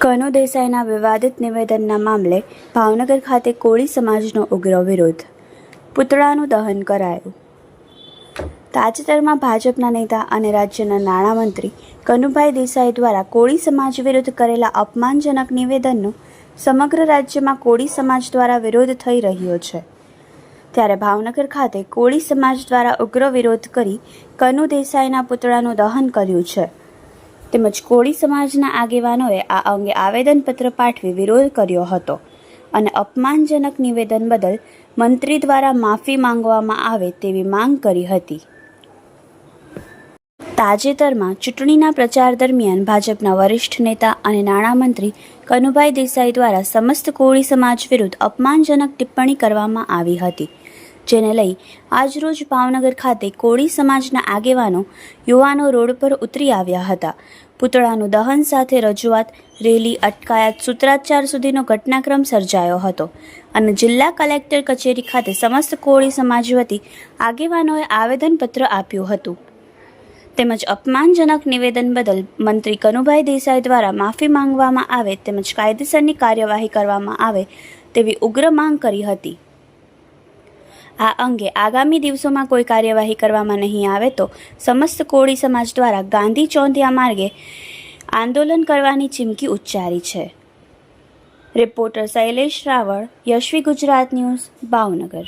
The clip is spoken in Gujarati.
કનુ દેસાઈના વિવાદિત નિવેદનના મામલે ભાવનગર ખાતે કોળી સમાજનો ઉગ્ર વિરોધ. પુતળાનું દહન કરાયું. તાજેતરમાં ભાજપના નેતા અને રાજ્યના નાણામંત્રી કનુભાઈ દેસાઈ દ્વારા કોળી સમાજ વિરુદ્ધ કરેલા અપમાનજનક નિવેદનનો સમગ્ર રાજ્યમાં કોળી સમાજ દ્વારા વિરોધ થઈ રહ્યો છે. ત્યારે ભાવનગર ખાતે કોળી સમાજ દ્વારા ઉગ્ર વિરોધ કરી કનુ દેસાઈના પુતળાનું દહન કર્યું છે. તેમજ કોળી સમાજના આગેવાનોએ આ અંગે આવેદનપત્ર પાઠવી વિરોધ કર્યો હતો અને અપમાનજનક નિવેદન બદલ મંત્રી દ્વારા માફી માંગવામાં આવે તેવી માંગ કરી હતી. તાજેતરમાં ચૂંટણીના પ્રચાર દરમિયાન ભાજપના વરિષ્ઠ નેતા અને નાણામંત્રી કનુભાઈ દેસાઈ દ્વારા સમસ્ત કોળી સમાજ વિરુદ્ધ અપમાનજનક ટિપ્પણી કરવામાં આવી હતી. જેને લઈ આજરોજ ભાવનગર ખાતે કોળી સમાજના આગેવાનો યુવાનો રોડ પર ઉતરી આવ્યા હતા. પુતળાનું દહન સાથે રજૂઆત, રેલી અટકાયત સૂત્રાચાર સુધીનો ઘટનાક્રમ સર્જાયો હતો અને જિલ્લા કલેક્ટર કચેરી ખાતે સમસ્ત કોળી સમાજ વતી આગેવાનોએ આવેદનપત્ર આપ્યું હતું. તેમજ અપમાનજનક નિવેદન બદલ મંત્રી કનુભાઈ દેસાઈ દ્વારા માફી માંગવામાં આવે તેમજ કાયદેસરની કાર્યવાહી કરવામાં આવે તેવી ઉગ્ર માંગ કરી હતી. આ અંગે આગામી દિવસોમાં કોઈ કાર્યવાહી કરવામાં નહીં આવે તો સમસ્ત કોળી સમાજ દ્વારા ગાંધી ચોંધિયા માર્ગે આંદોલન કરવાની ચીમકી ઉચ્ચારી છે. Reporter Shailesh Raval, Yashvi Gujarat news, Bhavnagar.